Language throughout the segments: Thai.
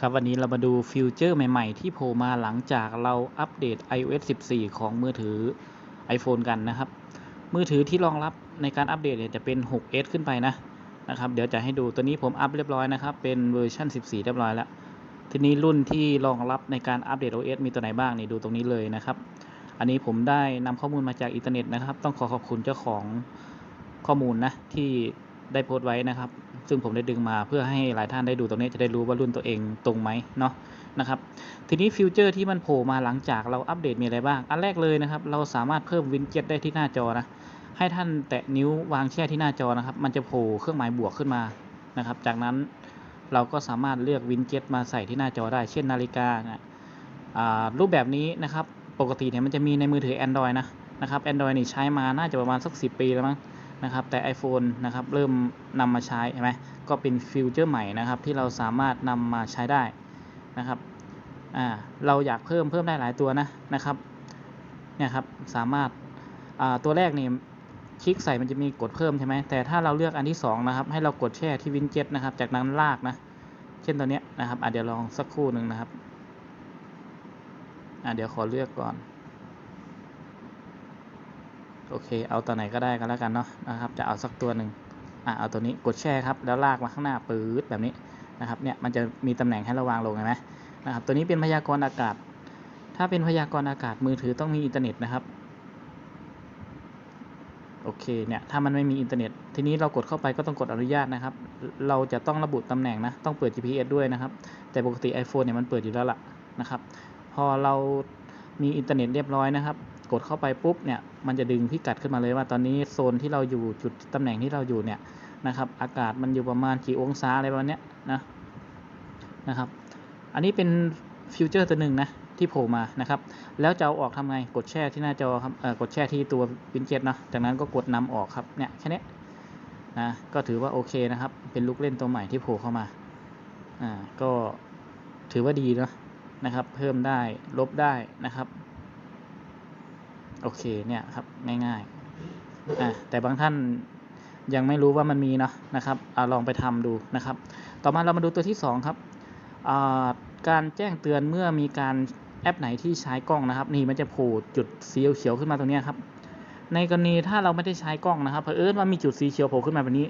ครับวันนี้เรามาดูฟิวเจอร์ใหม่ๆ ที่โผล่มาหลังจากเราอัปเดต iOS 14 ของมือถือ iPhone กันนะครับ มือถือที่รองรับในการอัปเดตเนี่ยจะเป็น 6s ขึ้นไปนะนะครับ เดี๋ยวจะให้ดูตัวนี้ผมอัปเรียบร้อยนะครับ เป็นเวอร์ชัน14 เรียบร้อยแล้ว ทีนี้รุ่นที่รองรับในการอัปเดต OS มีตัวไหนบ้างนี่ดูตรงนี้เลยนะครับ อันนี้ผมได้นำข้อมูลมาจากอินเทอร์เน็ตนะครับ ต้องขอขอบคุณเจ้าของข้อมูลนะที่ ได้โพสต์ไว้นะครับ ซึ่งผมได้ดึงมาเพื่อให้หลายท่านได้ดูตรงนี้จะได้รู้ว่ารุ่นตัวเองตรงไหมเนาะนะครับ ทีนี้ฟิวเจอร์ที่มันโผล่มาหลังจากเราอัปเดตมีอะไรบ้าง อันแรกเลยนะครับ เราสามารถเพิ่มวินเจ็ตได้ที่หน้าจอนะ ให้ท่านแตะนิ้ววางแช่ที่หน้าจอนะครับ มันจะโผล่เครื่องหมายบวกขึ้นมานะครับ จากนั้นเราก็สามารถเลือกวินเจ็ตมาใส่ที่หน้าจอได้ เช่นนาฬิกานะรูปแบบนี้นะครับ ปกติเนี่ยมันจะมีในมือถือ Android นะนะครับ Android นี่ใช้มาน่าจะประมาณสัก 10 ปีแล้วมั้ง นะครับ แต่ iPhone นะครับเริ่มนำมาใช้ใช่ไหมก็เป็นฟิวเจอร์ใหม่นะครับ ที่เราสามารถนำมาใช้ได้นะครับอ่าเราอยากเพิ่มเพิ่มได้หลายตัวนะนะครับเนี่ยครับสามารถอ่าตัวแรกนี่คลิกใส่มันจะมีกดเพิ่มใช่ไหมแต่ถ้าเราเลือกอันที่สองนะครับให้เรากดแช่ที่วินเจ็ตนะครับ จากนั้นลากนะเช่นตัวเนี้ยนะครับอะเดี๋ยวลองสักครู่หนึ่งนะครับอะเดี๋ยวขอเลือกก่อน โอเค เอาตัวไหนก็ได้กันแล้วกันเนาะนะครับ จะเอาสักตัวหนึ่งอะเอาตัวนี้กดแช่ครับแล้วลากมาข้างหน้าปื๊ดแบบนี้นะครับเนี่ยมันจะมีตำแหน่งให้เราวางลงเห็นไหมนะครับตัวนี้เป็นพยากรณ์อากาศ ถ้าเป็นพยากรณ์อากาศมือถือต้องมีอินเทอร์เน็ตนะครับโอเคเนี่ยถ้ามันไม่มีอินเทอร์เน็ต ทีนี้เรากดเข้าไปก็ต้องกดอนุญาตนะครับ เราจะต้องระบุตำแหน่งนะต้องเปิด GPS ด้วยนะครับ แต่ปกติ iPhone เนี่ยมันเปิดอยู่แล้วล่ะนะครับ พอเรามีอินเทอร์เน็ตเรียบร้อยนะครับ กดเข้าไปปุ๊บเนี่ยมันจะดึงพิกัดขึ้นมาเลยว่าตอนนี้โซนที่เราอยู่จุดตำแหน่งที่เราอยู่เนี่ยนะครับอากาศมันอยู่ประมาณกี่องศาอะไรประมาณเนี้ยนะนะครับอันนี้เป็นฟิวเจอร์ตัวหนึ่งนะที่โผล่มานะครับ แล้วจะเอาออกทำไงกดแช่ที่หน้าจอครับเอ่อกดแช่ที่ตัววินเจ็ตเนาะจากนั้นก็กดนำออกครับเนี่ยแค่นี้นะก็ถือว่าโอเคนะครับ เป็นลูกเล่นตัวใหม่ที่โผล่เข้ามาอ่าก็ถือว่าดีเนาะนะครับ เพิ่มได้ลบได้นะครับ โอเคเนี่ยครับง่ายๆอ่าแต่บางท่านยังไม่รู้ว่ามันมีเนาะนะครับอาลองไปทำดูนะครับ ต่อมาเรามาดูตัวที่สองครับอ่าการแจ้งเตือนเมื่อมีการแอปไหนที่ใช้กล้องนะครับ นี่มันจะโผล่จุดสีเขียวขึ้นมาตรงเนี้ยครับ ในกรณีถ้าเราไม่ได้ใช้กล้องนะครับเผอิญว่ามีจุดสีเขียวโผล่ขึ้นมาแบบนี้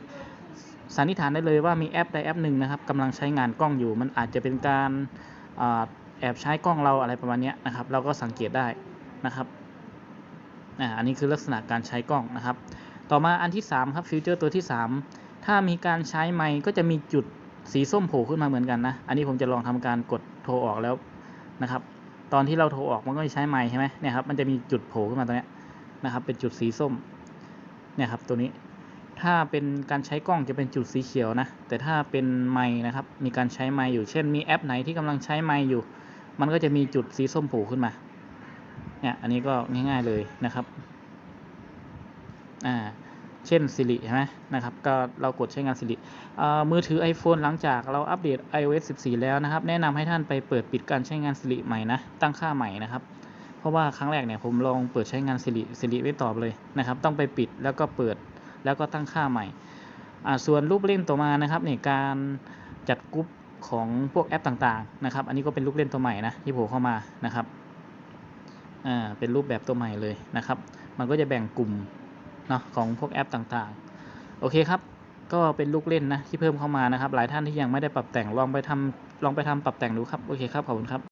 สันนิษฐานได้เลยว่ามีแอปใดแอปหนึ่งนะครับกำลังใช้งานกล้องอยู่ มันอาจจะเป็นการอแอบใช้กล้องเราอะไรประมาณเนี้ยนะครับ เราก็สังเกตได้นะครับ อ่าอันนี้คือลักษณะการใช้กล้องนะครับ ต่อมาอันที่ 3 ครับฟิวเจอร์ตัวที่ 3 ถ้ามีการใช้ไมค์ก็จะมีจุดสีส้มโผล่ขึ้นมาเหมือนกันนะ อันนี้ผมจะลองทำการกดโทรออกแล้วนะครับ ตอนที่เราโทรออกมันก็ม่ใช้ไมค์ใช่ไหมเนี่ยครับมันจะมีจุดโผล่ขึ้นมาตรงนี้นะครับ เป็นจุดสีส้มเนี่ยครับตัวนี้ถ้าเป็นการใช้กล้องจะเป็นจุดสีเขียวนะ แต่ถ้าเป็นไมค์นะครับ มีการใช้ไมค์อยู่ เช่น มีแอปไหนที่กำลังใช้ไมค์อยู่ มันก็จะมีจุดสีส้มโผล่ขึ้นมา เนี่ยอันนี้ก็ง่ายๆเลยนะครับอ่าเช่น Siri ใช่ไหมนะครับก็เรากดใช้งาน Siri มือถือ iPhone หลังจากเราอัปเดต iOS 14 แล้วนะครับ แนะนำให้ท่านไปเปิดปิดการใช้งาน Siri ใหม่นะ ตั้งค่าใหม่นะครับ เพราะว่าครั้งแรกเนี่ยผมลองเปิดใช้งาน Siri Siri ไม่ตอบเลยนะครับ ต้องไปปิดแล้วก็เปิดแล้วก็ตั้งค่าใหม่ส่วนรูปเล่นตัวมานะครับเนี่ยการจัดกรุ๊ปของพวกแอปต่างๆนะครับ อันนี้ก็เป็นลูกเล่นตัวใหม่นะที่โผล่เข้ามานะครับ อ่าเป็นรูปแบบตัวใหม่เลยนะครับ มันก็จะแบ่งกลุ่มเนาะของพวกแอปต่างๆ โอเคครับ ก็เป็นลูกเล่นนะที่เพิ่มเข้ามานะครับ หลายท่านที่ยังไม่ได้ปรับแต่งลองไปทำลองไปทำปรับแต่งดูครับ โอเคครับ ขอบคุณครับ